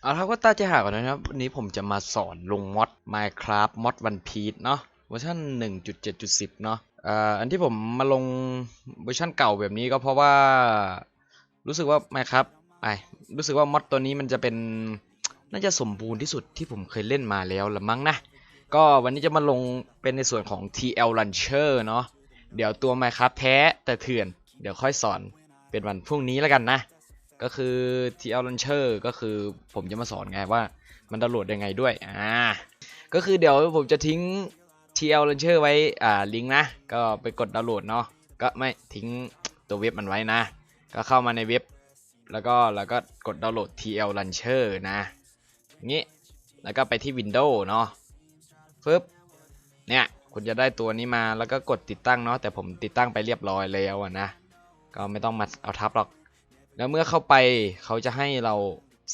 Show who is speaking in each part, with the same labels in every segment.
Speaker 1: เอาละครับก็ตาจะหาก่อนนะครับ วันนี้ผมจะมาสอนลงมอด Minecraft มอด One Piece เนาะเวอร์ชัน1.7.10 เนาะอ่ออันที่ผมมาลงเวอร์ชันเก่าแบบนี้ก็เพราะว่ารู้สึกว่า Minecraft ไอรู้สึกว่ามอดตัวนี้มันจะเป็นน่าจะสมบูรณ์ที่สุดที่ผมเคยเล่นมาแล้วละมั้งนะ ก็วันนี้จะมาลงเป็นในส่วนของ TL Launcher เนาะเดี๋ยวตัว Minecraft แท้แต่เถื่อน เดี๋ยวค่อยสอนเป็นวันพรุ่งนี้แล้วกันนะ ก็คือ TL Launcher ก็คือผมจะมาสอนไงว่ามันดาวน์โหลดยังไงด้วย อ่า ก็คือเดี๋ยวผมจะทิ้ง TL Launcher ไว้ อ่า ลิงก์นะ ก็ไปกดดาวน์โหลดเนาะ ก็ไม่ทิ้งตัวเว็บมันไว้นะ ก็เข้ามาในเว็บ แล้วก็แล้วก็กดดาวน์โหลด TL Launcher นะงี้ แล้วก็ไปที่ Windows เนาะฟึบเนี่ย คุณจะได้ตัวนี้มา แล้วก็กดติดตั้งเนาะ แต่ผมติดตั้งไปเรียบร้อยแล้วนะ ก็ไม่ต้องมาเอาทับหรอก แล้วเมื่อเข้าไปเขาจะให้เรา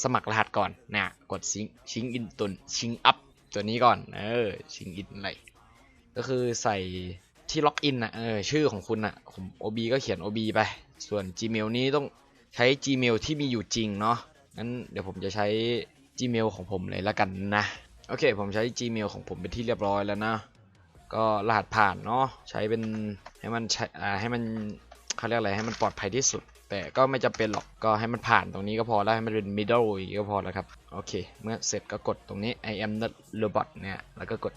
Speaker 1: สมัครรหัสก่อนนะกดชิงชิงอินตุนชิงอัพตัวนี้ก่อน เออ ชิงอินอะไรก็คือใส่ที่ล็อกอินนะเออชื่อของคุณนะผม OB ก็เขียน OB ไป ส่วน Gmail นี้ต้องใช้ Gmail ที่มีอยู่จริงเนาะงั้นเดี๋ยวผมจะใช้ Gmail ของผมเลยละกันนะ โอเค ผมใช้ Gmail ของผมเป็นที่เรียบร้อยแล้วนะ ก็รหัสผ่านเนาะใช้เป็นให้มันใช้อ่าให้มันเขาเรียกอะไรให้มันปลอดภัยที่สุด แต่ก็ไม่จำเป็นหรอกก็ให้มันผ่านตรงนี้ก็พอแล้วให้มันเป็น middle อย่างนี้ก็พอแล้วครับ โอเค เมื่อเสร็จก็กดตรงนี้ I am not robot เนี่ย แล้วก็กด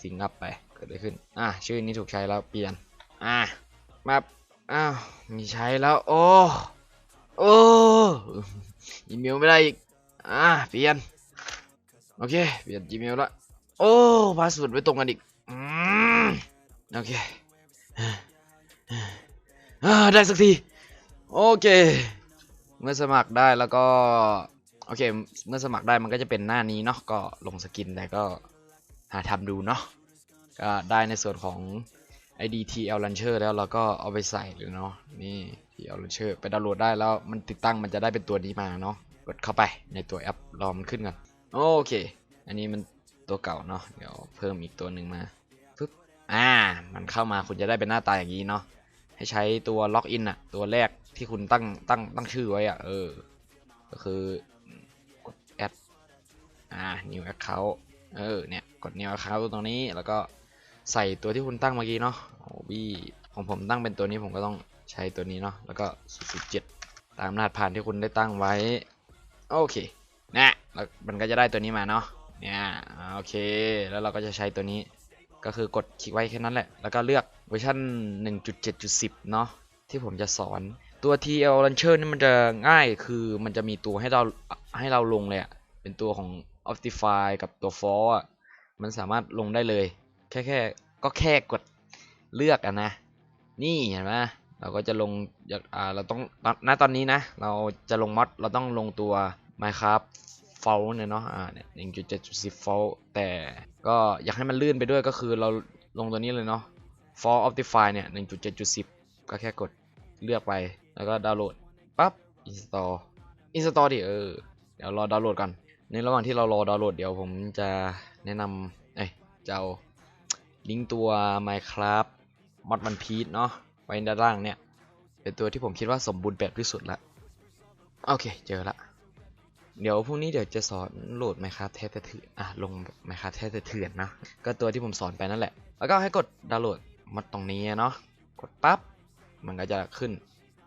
Speaker 1: sync up ไปเกิดอะไรขึ้น อะ ชื่อนี้ถูกใช้แล้วเปลี่ยน อะ มาอ้าวมีใช้แล้ว โอ้ โอ้อีเมลไม่ได้อีก อะ เปลี่ยน โอเค เปลี่ยน Gmail ละ โอ้พาสเวิร์ดไม่ตรงกันอีก อืม โอเคอ่าได้สักที โอเค เมื่อสมัครได้แล้วก็ โอเค เมื่อสมัครได้มันก็จะเป็นหน้านี้เนาะก็ลงสกินแต่ก็หาทำดูเนาะก็ได้ในส่วนของ ID TL Launcher แล้วเราก็เอาไปใส่เลยเนาะนี่ TL Launcher ไปดาวน์โหลดได้แล้วมันติดตั้งมันจะได้เป็นตัวนี้มาเนาะกดเข้าไปในตัวแอปรอมันขึ้นก่อนโอเค อันนี้มันตัวเก่าเนาะเดี๋ยวเพิ่มอีกตัวหนึ่งมาปึ๊บอ่า มันเข้ามาคุณจะได้เป็นหน้าตาอย่างนี้เนาะให้ใช้ตัวล็อกอินอะตัวแรก ที่คุณตั้งตั้งตั้งชื่อไว้อะเออ ก็คือกดแอดอ่า new account เออเนี่ยกด new account ตรงนี้แล้วก็ใส่ตัวที่คุณตั้งเมื่อกี้เนาะโอ้บีของผมตั้งเป็นตัวนี้ผมก็ต้องใช้ตัวนี้เนาะแล้วก็007ตามรหัสผ่านที่คุณได้ตั้งไว้โอเคนะแล้วมันก็จะได้ตัวนี้มาเนาะเนี่ยโอเค แล้วเราก็จะใช้ตัวนี้ก็คือกดคลิกไว้แค่นั้นแหละ แล้วก็เลือกเวอร์ชัน1.7.10 เนาะที่ผมจะสอน ตัว TL Launcher นี่มันจะง่ายคือมันจะมีตัวให้เราให้เราลงเลยอะเป็นตัวของ Optify กับตัว For อะมันสามารถลงได้เลย แค่แค่ก็แค่กดเลือกอะนะ นี่เห็นไหมเราก็จะลงอ่าเราต้องณตอนนี้นะ เราจะลงมอดเราต้องลงตัว Minecraft f a l เนี่ยเนาะอ่าเนี่ย1.7.10 f a l l แต่ก็อยากให้มันลื่นไปด้วยก็คือเราลงตัวนี้เลยเนาะ For Optify เนี่ย1.7.10ก็แค่กด เลือกไปแล้วก็ดาวน์โหลดปั๊บ install install ดิเออเดี๋ยวรอดาวน์โหลดก่อนในระหว่างที่เรารอดาวน์โหลดเดี๋ยวผมจะแนะนำเอ้ยจะเอาลิงก์ตัว Minecraft Mod One Piece เนาะไว้ด้านล่างเนี่ย เป็นตัวที่ผมคิดว่าสมบูรณ์แบบที่สุดละโอเคเจอละเดี๋ยวพรุ่งนี้เดี๋ยวจะสอนโหลด Minecraft แท้แต่เถื่อนอะลง Minecraft แท้แต่เถื่อนนะก็ตัวที่ผมสอนไปนั่นแหละ แล้วก็ให้กดดาวน์โหลดมาตรงนี้เนาะกดปั๊บ มันก็จะขึ้น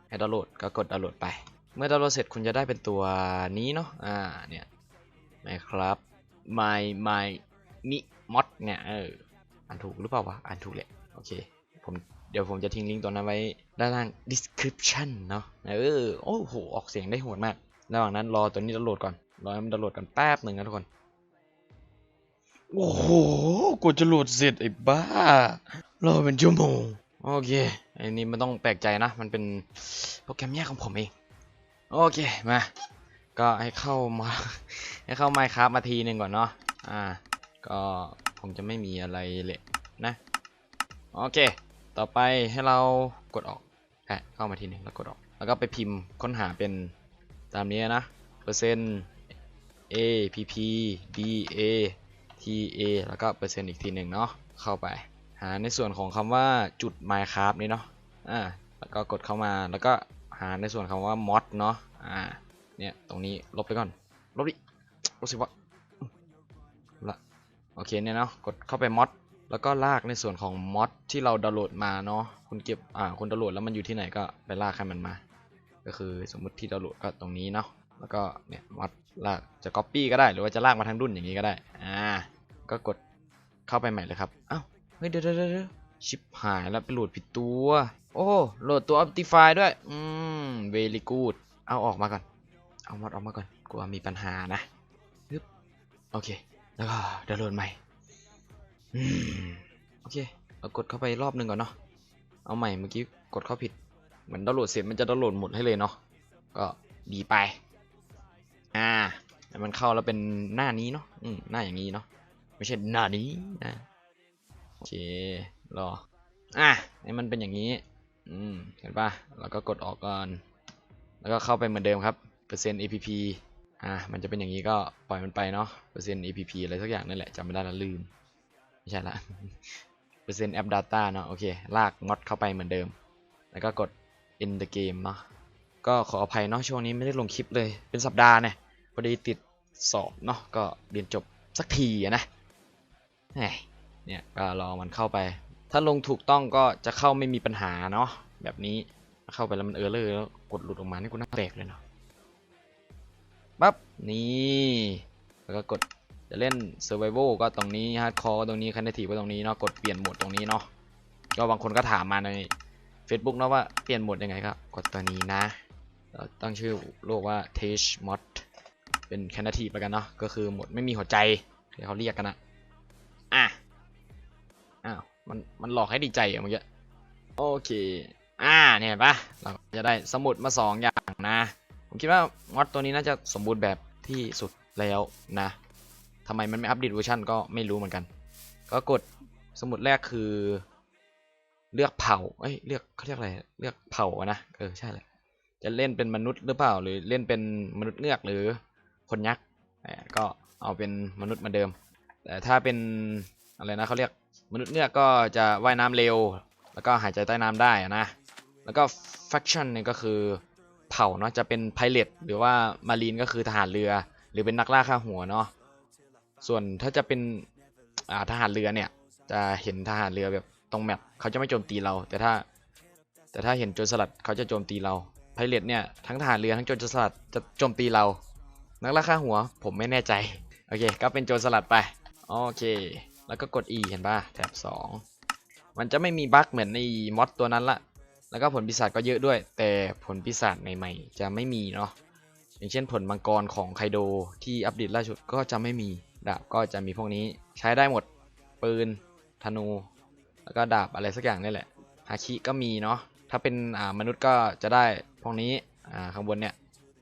Speaker 1: ให้ดาวน์โหลดก็กดดาวน์โหลดไป เมื่อดาวน์โหลดเสร็จคุณจะได้เป็นตัวนี้เนาะอ่าเนี่ย Minecraft My My มิมอดเนี่ยเอออ่านถูกหรือเปล่าวะอ่านถูกแหละโอเคผมเดี๋ยวผมจะทิ้งลิงก์ตัวนั้นไว้ด้านล่าง description เนาะเออโอ้โหออกเสียงได้โหดมาก ระหว่างนั้นรอตัวนี้ดาวน์โหลดก่อนรอให้มันดาวน์โหลดกันแป๊บหนึ่งนะทุกคนโอ้โหกว่าจะโหลดเสร็จไอ้บ้ารอเป็นชั่วโมงโอเค อันนี้ไม่ต้องแปลกใจนะ มันเป็นโปรแกรมแยกของผมเอง โอเค มา ก็ให้เข้ามา ให้เข้า Minecraft มาทีหนึ่งก่อนเนาะ อ่า ก็คงจะไม่มีอะไรเลยนะ โอเค ต่อไปให้เรากดออกแค่เข้ามาทีหนึ่งแล้วกดออก แล้วก็ไปพิมพ์ค้นหาเป็นตามนี้นะ เปอร์เซ็นต์ A P P D A T A แล้วก็เปอร์เซ็นต์อีกทีหนึ่งเนาะ เข้าไป หาในส่วนของคำว่าจุด Minecraft นี่เนาะอ่าแล้วก็กดเข้ามาแล้วก็หาในส่วนคำว่า mod เนาะอ่าเนี่ยตรงนี้ลบไปก่อนลบดิรู้สึกว่าละโอเคเนี่ยเนาะกดเข้าไปมอดแล้วก็ลากในส่วนของมอดที่เราดาวน์โหลดมาเนาะคุณเก็บอ่าคุณดาวน์โหลดแล้วมันอยู่ที่ไหนก็ไปลากให้มันมา ก็คือสมมุติที่ดาวน์โหลดก็ตรงนี้เนาะแล้วก็เนี่ยมอดลากจะ copy ก็ได้หรือว่าจะลากมาทั้งดุนอย่างนี้ก็ได้อ่าก็กดเข้าไปใหม่เลยครับอ้าว เฮ้ยเดี๋ยวเดี๋ยวเดี๋ยวชิบหายแล้วไปโหลดผิดตัว โอ้โหลดตัว Optify ด้วย อืม very good เอาออกมาก่อน เอามอดออกมาก่อน กลัวมีปัญหานะฮึบโอเค แล้วก็ดาวน์โหลดใหม่โอเค เรากดเข้าไปรอบหนึ่งก่อนเนาะ เอาใหม่เมื่อกี้กดเข้าผิด เหมือนดาวน์โหลดเสร็จมันจะดาวน์โหลดหมดให้เลยเนาะ ก็ดีไป อ่าให้มันเข้าแล้วเป็นหน้านี้เนาะ อืม หน้าอย่างนี้เนาะ ไม่ใช่หน้านี้นะ โอเครออะให้มันเป็นอย่างนี้ อืมเห็นปะแล้วก็กดออกก่อน แล้วก็เข้าไปเหมือนเดิมครับเปอร์เซ็นต์ APP อ่ามันจะเป็นอย่างนี้ก็ปล่อยมันไปเนาะเปอร์เซ็นต์ APP อะไรสักอย่างนั่นแหละจำไม่ได้และลืม ไม่ใช่ละเปอร์เซ็นต์ App Data เนาะโอเค ลากงอดเข้าไปเหมือนเดิม แล้วก็กด end the game เนาะก็ขออภัยเนาะช่วงนี้ไม่ได้ลงคลิปเลยเป็นสัปดาห์เนี่ยพอดีติดสอบเนาะก็เรียนจบสักทีอะนะ เนี่ยก็รอมันเข้าไป ถ้าลงถูกต้องก็จะเข้าไม่มีปัญหาเนาะแบบนี้เข้าไปแล้วมันเออเลอร์แล้วกดหลุดออกมานี่กูน่าแตกเลยเนาะปั๊บนี่แล้วก็กดจะเล่น survival ก็ตรงนี้ hardcore ก็ตรงนี้ creative ก็ตรงนี้เนาะกดเปลี่ยนโหมดตรงนี้เนาะก็บางคนก็ถามมาใน Facebook เนาะว่าเปลี่ยนโหมดยังไงก็กดตัวนี้นะตั้งชื่อโลกว่า t a g e mod เป็น creative แล้วกันเนาะก็คือโหมดไม่มีหัวใจที่เขาเรียกกันนะอะ มันมันหลอกให้ดีใจเหรอเมื่อกี้โอเค อ่าเนี่ยปะเราจะได้สมุดมาสองอย่างนะ ผมคิดว่ามอดตัวนี้น่าจะสมบูรณ์แบบที่สุดแล้วนะทำไมมันไม่อัปเดตเวอร์ชันก็ไม่รู้เหมือนกัน ก็กดสมุดแรกคือ เลือกเผ่าเอ้ยเลือกเขาเรียกอะไรเลือกเผ่านะเออใช่แหละจะเล่นเป็นมนุษย์หรือเปล่า หรือเล่นเป็นมนุษย์เงือกหรือคนยักษ์ก็เอาเป็นมนุษย์เหมาเดิม แต่ถ้าเป็นอะไรนะเขาเรียก มนุษย์เงือกก็จะว่ายน้ำเร็ว แล้วก็หายใจใต้น้ำได้นะ แล้วก็ faction เนี่ยก็คือเผ่าเนาะจะเป็นไพเรตหรือว่ามารีนก็คือทหารเรือ หรือเป็นนักล่าฆ่าหัวเนาะส่วนถ้าจะเป็นอ่าทหารเรือเนี่ยจะเห็นทหารเรือแบบตรงแมปเขาจะไม่โจมตีเรา แต่ถ้า แต่ถ้าเห็นโจรสลัดเขาจะโจมตีเราไพเรตเนี่ยทั้งทหารเรือทั้งโจรสลัดจะโจมตีเรา นักล่าฆ่าหัวผมไม่แน่ใจโอเค ก็เป็นโจรสลัดไปโอเค แล้วก็กด E เห็นป่ะแท็บ2 มันจะไม่มีบั๊กเหมือนในมอดตัวนั้นละ แล้วก็ผลปีศาจก็เยอะด้วย แต่ผลปีศาจใหม่ๆ จะไม่มีเนาะ อย่างเช่นผลมังกรของไคโดที่อัปเดตล่าสุดก็จะไม่มีดาบก็จะมีพวกนี้ใช้ได้หมดปืนธนู แล้วก็ดาบอะไรสักอย่างนี่แหละฮาคิก็มีเนาะถ้าเป็นอ่ามนุษย์ก็จะได้พวกนี้อ่าข้างบนเนี่ย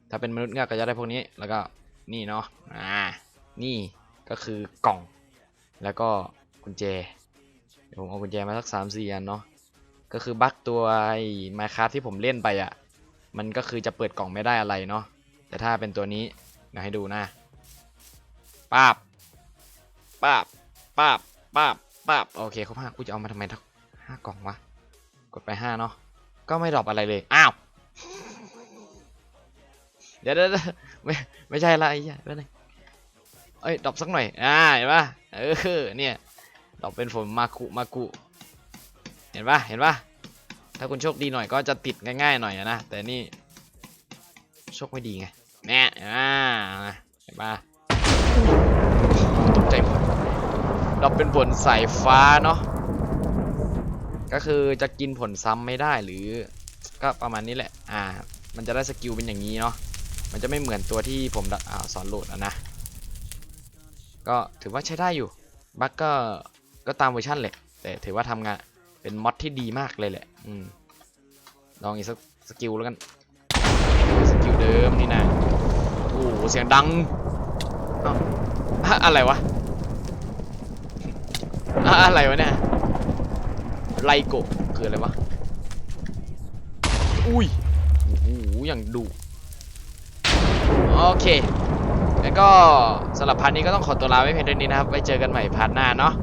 Speaker 1: ถ้าเป็นมนุษย์เงือกก็จะได้พวกนี้แล้วก็นี่เนาะอ่านี่ก็คือกล่อง แล้วก็กุญแจ เดี๋ยวผมเอากุญแจมาสักสามสี่อันเนาะ ก็คือบั๊กตัวไอ้ไมค r a f t ที่ผมเล่นไปอะ่ะ มันก็คือจะเปิดกล่องไม่ได้อะไรเนาะ แต่ถ้าเป็นตัวนี้เดี๋ยวให้ดูนะป้าบป้าบป้าบป้าบป้าบโอเคครบห้ากูจะเอามาทำไมทั้งห้ากล่องวะ กดไปห้าเนาะ ก็ไม่ดรอปอะไรเลย อ้าว เดี๋ยวเดี๋ยวไม่ไม่ใช่ละไอ้เหี้ยแป๊บนึง เอ้ยดรอปสักหน่อยอ่าเห็นปะเออเนี่ยดอกเป็นฝนมาคุมากุเห็นปะเห็นปะถ้าคุณโชคดีหน่อยก็จะติดง่ายๆหน่อยนะแต่นี่โชคไม่ดีไงแน่อ่าเห็นปะตกใจหมดดอกเป็นผลสายฟ้าเนาะก็คือจะกินผลซ้ำไม่ได้หรือก็ประมาณนี้แหละ อ่า มันจะได้สกิลเป็นอย่างนี้เนาะ มันจะไม่เหมือนตัวที่ผมอสอนโหลดอะนะ ก็ถือว่าใช้ได้อยู่ บั๊กก็ก็ตามเวอร์ชันแหละ แต่ถือว่าทำงานเป็นมอดที่ดีมากเลยแหละ อืม ลองอีกสักสกิลแล้วกัน สกิลเดิมนี่นะ โอ้เสียงดังเอ้าอะไรวะ อะไรวะเนี่ย ไลโกคืออะไรวะ อุ้ยโอ้โหอย่างดุโอเค แล้วก็สำหรับพันนี้ก็ต้องขอตัวลาไว้เพียงเท่านี้นะครับ ไว้เจอกันใหม่พาร์ทหน้าเนาะ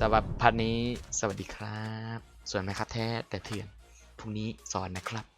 Speaker 1: สำหรับพันนี้สวัสดีครับ ส่วนไหมครับแท้แต่เถื่อนพรุ่งนี้สอนนะครับ